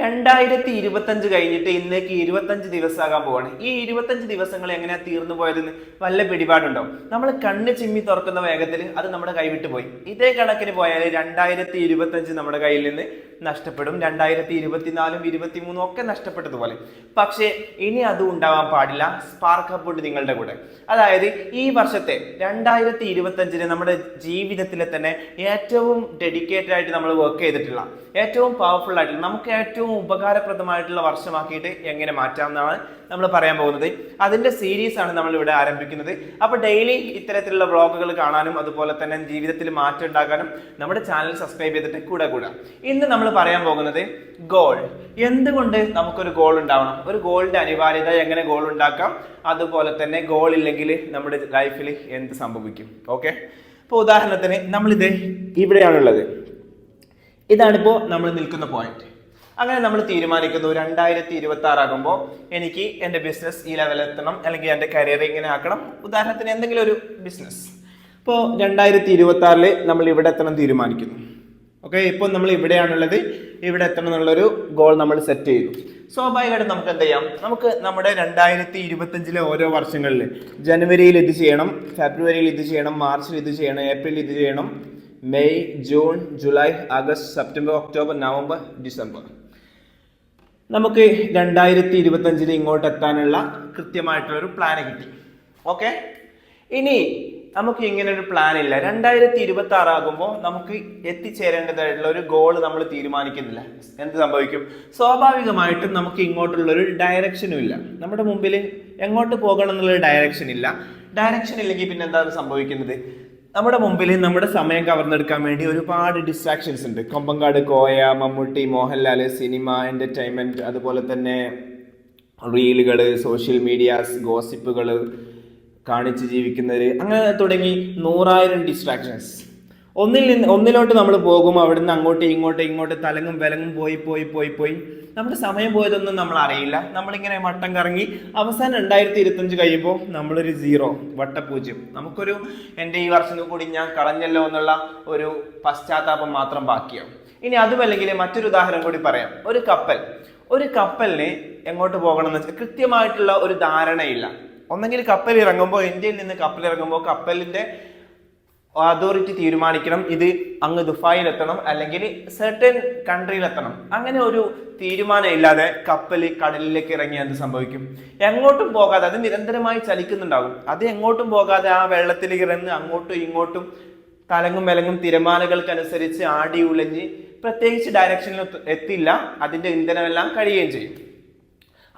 രണ്ടായിരത്തി ഇരുപത്തഞ്ച് കഴിഞ്ഞിട്ട് ഇന്നേക്ക് ഇരുപത്തഞ്ച് ദിവസമാകാൻ പോവാണ്. ഈ ഇരുപത്തഞ്ച് ദിവസങ്ങൾ എങ്ങനെയാ തീർന്നു പോയതെന്ന് വല്ല പിടിപാടുണ്ടോ? നമ്മൾ കണ്ണ് ചിമ്മി തുറക്കുന്ന വേഗത്തിൽ അത് നമ്മുടെ കൈവിട്ട് പോയി. ഇതേ കണക്കിന് പോയാൽ രണ്ടായിരത്തി ഇരുപത്തഞ്ച് നമ്മുടെ കയ്യിൽ നിന്ന് നഷ്ടപ്പെടും. രണ്ടായിരത്തി ഇരുപത്തിനാലും ഇരുപത്തിമൂന്നും ഒക്കെ നഷ്ടപ്പെട്ടതുപോലെ. പക്ഷേ ഇനി അതും ഉണ്ടാവാൻ പാടില്ല. സ്പാർക്ക് അപ്പ് ഉണ്ട് നിങ്ങളുടെ കൂടെ. അതായത് ഈ വർഷത്തെ രണ്ടായിരത്തി ഇരുപത്തഞ്ചിന് നമ്മുടെ ജീവിതത്തിലെ തന്നെ ഏറ്റവും ഡെഡിക്കേറ്റഡ് ആയിട്ട് നമ്മൾ വർക്ക് ചെയ്തിട്ടുള്ള ഏറ്റവും പവർഫുൾ ആയിട്ടുള്ള നമുക്ക് ഏറ്റവും ഉപകാരപ്രദമായിട്ടുള്ള വർഷമാക്കിയിട്ട് എങ്ങനെ മാറ്റാം എന്നാണ് നമ്മൾ പറയാൻ പോകുന്നത്. അതിന്റെ സീരീസ് ആണ് നമ്മൾ ഇവിടെ ആരംഭിക്കുന്നത്. അപ്പോൾ ഡെയിലി ഇത്തരത്തിലുള്ള വ്ളോഗുകൾ കാണാനും അതുപോലെ തന്നെ ജീവിതത്തിൽ മാറ്റം ഉണ്ടാക്കാനും നമ്മുടെ ചാനൽ സബ്സ്ക്രൈബ് ചെയ്തിട്ട് കൂടെ കൂടാം ഇന്ന് നമ്മൾ പറയാൻ പോകുന്നത് ഗോൾ എന്തുകൊണ്ട് നമുക്കൊരു ഗോൾ ഉണ്ടാവണം? ഒരു ഗോളിന്റെ അനിവാര്യത എങ്ങനെ ഗോൾ ഉണ്ടാക്കാം? അതുപോലെ തന്നെ ഗോൾ ഇല്ലെങ്കിൽ നമ്മുടെ ലൈഫിൽ എന്ത് സംഭവിക്കും? ഓക്കെ ഇപ്പോൾ ഉദാഹരണത്തിന് നമ്മളിത് ഇവിടെയാണുള്ളത്. ഇതാണിപ്പോൾ നമ്മൾ നിൽക്കുന്ന പോയിന്റ് അങ്ങനെ നമ്മൾ തീരുമാനിക്കുന്നു. രണ്ടായിരത്തി ഇരുപത്തി ആറാകുമ്പോൾ എനിക്ക് എന്റെ ബിസിനസ് ഈ ലെവലിൽ എത്തണം. അല്ലെങ്കിൽ എന്റെ കരിയർ ഇങ്ങനെ ആക്കണം. ഉദാഹരണത്തിന് എന്തെങ്കിലും ഒരു ബിസിനസ് ഇപ്പോൾ രണ്ടായിരത്തി ഇരുപത്തി ആറിൽ നമ്മൾ ഇവിടെ എത്തണം തീരുമാനിക്കുന്നു. ഓക്കെ ഇപ്പോൾ നമ്മൾ ഇവിടെയാണുള്ളത്. ഇവിടെ എത്തണം എന്നുള്ളൊരു ഗോൾ നമ്മൾ സെറ്റ് ചെയ്തു. സ്വാഭാവികമായിട്ടും നമുക്ക് എന്ത് ചെയ്യാം? നമുക്ക് നമ്മുടെ രണ്ടായിരത്തി ഇരുപത്തഞ്ചിലെ ഓരോ വർഷങ്ങളിൽ ജനുവരിയിൽ ഇത് ചെയ്യണം ഫെബ്രുവരിയിൽ ഇത് ചെയ്യണം മാർച്ചിൽ ഇത് ചെയ്യണം ഏപ്രിലിൽ ഇത് ചെയ്യണം May June July August September October November December. നമുക്ക് രണ്ടായിരത്തി ഇരുപത്തഞ്ചിന് ഇങ്ങോട്ട് എത്താനുള്ള കൃത്യമായിട്ടുള്ളൊരു പ്ലാൻ കിട്ടി. ഓക്കെ? ഇനി നമുക്ക് ഇങ്ങനെ ഒരു പ്ലാൻ ഇല്ല രണ്ടായിരത്തി ഇരുപത്തി ആറാകുമ്പോൾ നമുക്ക് എത്തിച്ചേരേണ്ടതായിട്ടുള്ള ഒരു ഗോൾ നമ്മൾ തീരുമാനിക്കുന്നില്ല. എന്ത് സംഭവിക്കും? സ്വാഭാവികമായിട്ടും നമുക്ക് ഇങ്ങോട്ടുള്ള ഒരു ഡയറക്ഷനും ഇല്ല. നമ്മുടെ മുമ്പിൽ എങ്ങോട്ട് പോകണം എന്നുള്ളൊരു ഡയറക്ഷൻ ഇല്ല. ഡയറക്ഷൻ ഇല്ലെങ്കിൽ പിന്നെ എന്താണ് സംഭവിക്കുന്നത്? നമ്മുടെ മുമ്പിൽ നമ്മുടെ സമയം കവർന്നെടുക്കാൻ വേണ്ടി ഒരുപാട് ഡിസ്ട്രാക്ഷൻസ് ഉണ്ട്. കൊമ്പങ്കാട് കോയ മമ്മൂട്ടി മോഹൻലാൽ സിനിമ എന്റർടൈൻമെന്റ് അതുപോലെ തന്നെ റീലുകൾ സോഷ്യൽ മീഡിയാസ് ഗോസിപ്പുകൾ കാണിച്ച് ജീവിക്കുന്നവർ അങ്ങനെ തുടങ്ങി നൂറായിരം ഡിസ്ട്രാക്ഷൻസ് ഒന്നിൽ നിന്ന് ഒന്നിലോട്ട് നമ്മൾ പോകും അവിടുന്ന് അങ്ങോട്ട് ഇങ്ങോട്ട് ഇങ്ങോട്ട് തലങ്ങും വിലങ്ങും പോയി പോയി പോയി പോയി. നമ്മുടെ സമയം പോയതൊന്നും നമ്മൾ അറിയില്ല. നമ്മളിങ്ങനെ വട്ടം കറങ്ങി അവസാനം രണ്ടായിരത്തി ഇരുപത്തഞ്ച് കഴിയുമ്പോൾ നമ്മളൊരു സീറോ വട്ടപൂജ്യം. നമുക്കൊരു എന്റെ ഈ വർഷം കൂടി ഞാൻ കളഞ്ഞല്ലോ എന്നുള്ള ഒരു പശ്ചാത്താപം മാത്രം ബാക്കിയാവും ഇനി അതുമല്ലെങ്കിൽ മറ്റൊരു ഉദാഹരണം കൂടി പറയാം. ഒരു കപ്പൽ. ഒരു കപ്പലിന് എങ്ങോട്ട് പോകണം എന്ന് വെച്ചാൽ കൃത്യമായിട്ടുള്ള ഒരു ധാരണയില്ല. ഒന്നെങ്കിൽ കപ്പൽ ഇറങ്ങുമ്പോൾ ഇന്ത്യയിൽ നിന്ന് കപ്പൽ ഇറങ്ങുമ്പോൾ കപ്പലിന്റെ അതോറിറ്റി തീരുമാനിക്കണം. ഇത് അങ്ങ് ദുഫായിൽ എത്തണം അല്ലെങ്കിൽ സെർട്ടൻ കൺട്രിയിൽ എത്തണം അങ്ങനെ ഒരു തീരുമാനം ഇല്ലാതെ കപ്പൽ കടലിലേക്ക് ഇറങ്ങി എന്ത് സംഭവിക്കും? എങ്ങോട്ടും പോകാതെ അത് നിരന്തരമായി ചലിക്കുന്നുണ്ടാകും. അത് എങ്ങോട്ടും പോകാതെ ആ വെള്ളത്തിൽ ഇറങ്ങി അങ്ങോട്ടും ഇങ്ങോട്ടും തലങ്ങും വിലങ്ങും തിരമാലകൾക്കനുസരിച്ച് ആടി ഉലഞ്ഞ് പ്രത്യേകിച്ച് ഡയറക്ഷനിൽ എത്തില്ല. അതിന്റെ ഇന്ധനമെല്ലാം കഴിയുകയും ചെയ്യും.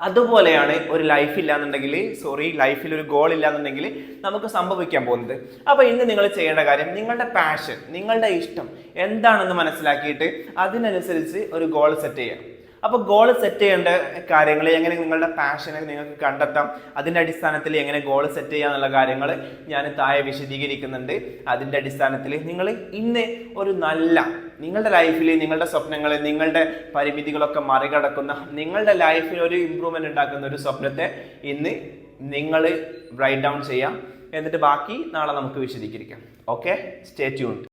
അതുപോലെയാണ് ഒരു ലൈഫ് ഇല്ലാന്നുണ്ടെങ്കിൽ സോറി ലൈഫിൽ ഒരു ഗോൾ ഇല്ലാന്നുണ്ടെങ്കിൽ നമുക്ക് സംഭവിക്കാൻ പോകുന്നത്. അപ്പോൾ ഇന്ന് നിങ്ങൾ ചെയ്യേണ്ട കാര്യം നിങ്ങളുടെ പാഷൻ നിങ്ങളുടെ ഇഷ്ടം എന്താണെന്ന് മനസ്സിലാക്കിയിട്ട് അതിനനുസരിച്ച് ഒരു ഗോൾ സെറ്റ് ചെയ്യാം അപ്പോൾ ഗോൾ സെറ്റ് ചെയ്യേണ്ട കാര്യങ്ങൾ എങ്ങനെ നിങ്ങളുടെ പാഷനെ നിങ്ങൾക്ക് കണ്ടെത്താം അതിന്റെ അടിസ്ഥാനത്തിൽ എങ്ങനെ ഗോൾ സെറ്റ് ചെയ്യുക എന്നുള്ള കാര്യങ്ങൾ ഞാൻ താഴെ വിശദീകരിക്കുന്നുണ്ട്. അതിന്റെ അടിസ്ഥാനത്തിൽ നിങ്ങൾ ഇന്ന് ഒരു നല്ല നിങ്ങളുടെ ലൈഫിൽ നിങ്ങളുടെ സ്വപ്നങ്ങൾ നിങ്ങളുടെ പരിമിതികളൊക്കെ മറികടക്കുന്ന നിങ്ങളുടെ ലൈഫിൽ ഒരു ഇമ്പ്രൂവ്മെന്റ് ഉണ്ടാക്കുന്ന ഒരു സ്വപ്നത്തെ ഇന്ന് നിങ്ങൾ റൈറ്റ് ഡൗൺ ചെയ്യാം. എന്നിട്ട് ബാക്കി നാളെ നമുക്ക് വിശദീകരിക്കാം. Okay stay tune